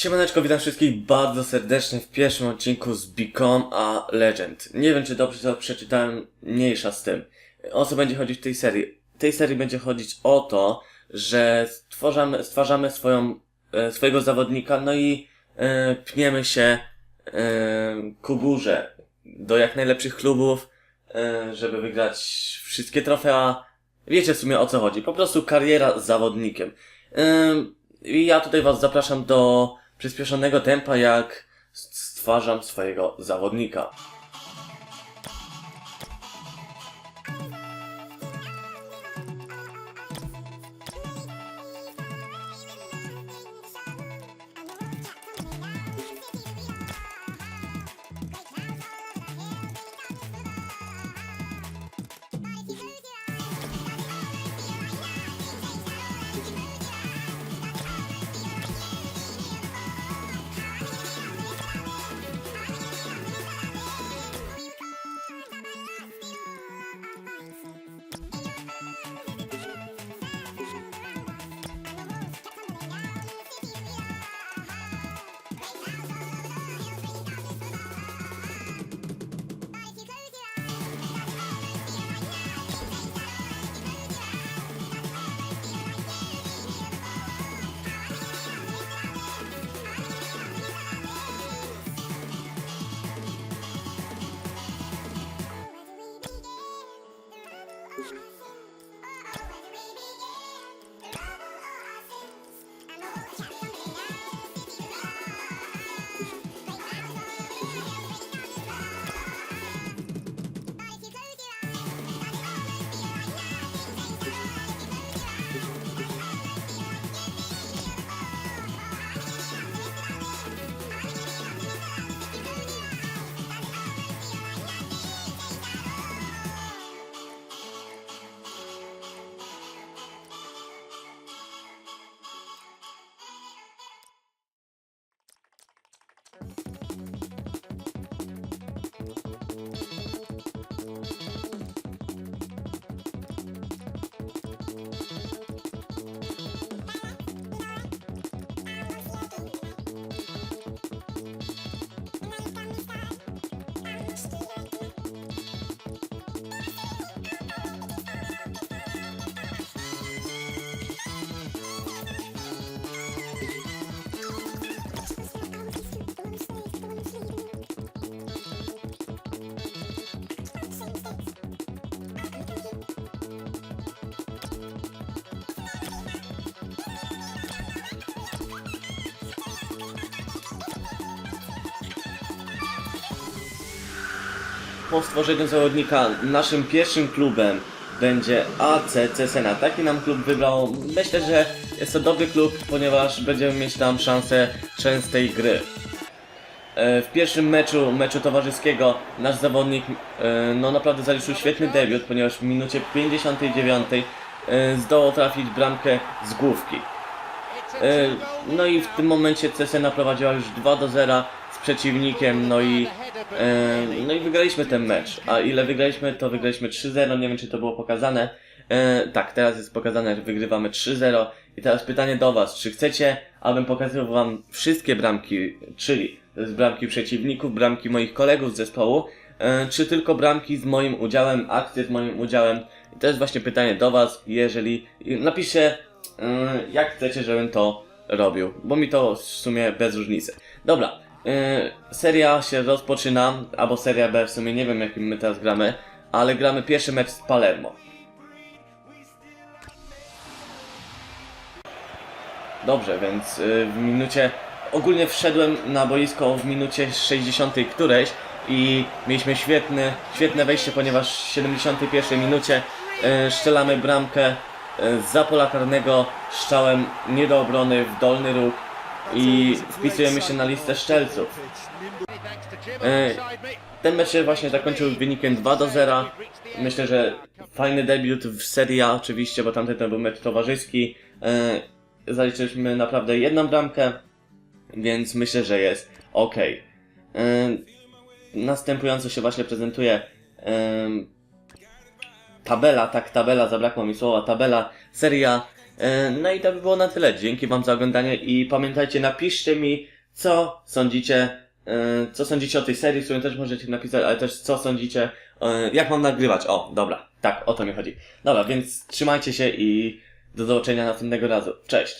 Siemaneczko, witam wszystkich bardzo serdecznie w pierwszym odcinku z Become a Legend. Nie wiem, czy dobrze to przeczytałem, mniejsza z tym. O co będzie chodzić w tej serii? W tej serii będzie chodzić o to, że stwarzamy, stwarzamy swoją, e, swojego zawodnika, no i e, pniemy się e, ku górze do jak najlepszych klubów, e, żeby wygrać wszystkie trofea. Wiecie w sumie o co chodzi. Po prostu kariera z zawodnikiem. Ym, I ja tutaj Was zapraszam do przyspieszonego tempa, jak stwarzam swojego zawodnika. Po stworzeniu zawodnika naszym pierwszym klubem będzie ACC Sena. Taki nam klub wybrał. Myślę, że jest to dobry klub, ponieważ będziemy mieć tam szansę częstej gry. E, W pierwszym meczu, meczu towarzyskiego, nasz zawodnik e, no naprawdę zaliczył świetny debiut, ponieważ w minucie 59 e, zdołał trafić bramkę z główki. No i w tym momencie Cesena prowadziła już 2 do 0 z przeciwnikiem, no i, e, no i wygraliśmy ten mecz. A ile wygraliśmy, to wygraliśmy 3-0, nie wiem czy to było pokazane. E, tak, teraz jest pokazane, że wygrywamy 3-0. I teraz pytanie do Was, czy chcecie, abym pokazał Wam wszystkie bramki, czyli z bramki przeciwników, bramki moich kolegów z zespołu, e, czy tylko bramki z moim udziałem, akcje z moim udziałem? I to jest właśnie pytanie do Was, jeżeli napiszcie Yy, jak chcecie, żebym to robił, bo mi to w sumie bez różnicy. Dobra, yy, seria się rozpoczyna, albo seria B, w sumie nie wiem jakim my teraz gramy, ale gramy pierwszy mecz z Palermo. Dobrze, więc yy, w minucie, ogólnie wszedłem na boisko w minucie 60 którejś i mieliśmy świetne, świetne wejście, ponieważ w 71 minucie yy, strzelamy bramkę z za pola karnego strzałem nie do obrony w dolny róg i wpisujemy się na listę strzelców. E, Ten mecz się właśnie zakończył wynikiem 2 do 0. Myślę, że fajny debiut w Serie A oczywiście, bo tamten był mecz towarzyski. E, Zaliczyliśmy naprawdę jedną bramkę, więc myślę, że jest ok. Następująco się właśnie prezentuje tabela, tak tabela, zabrakło mi słowa, tabela, seria E, No i to by było na tyle. Dzięki wam za oglądanie i pamiętajcie, napiszcie mi, co sądzicie, e, co sądzicie o tej serii, w sumie też możecie napisać, ale też co sądzicie, e, jak mam nagrywać. O, dobra, tak, o to mi chodzi. Dobra, więc trzymajcie się i do zobaczenia następnego razu. Cześć!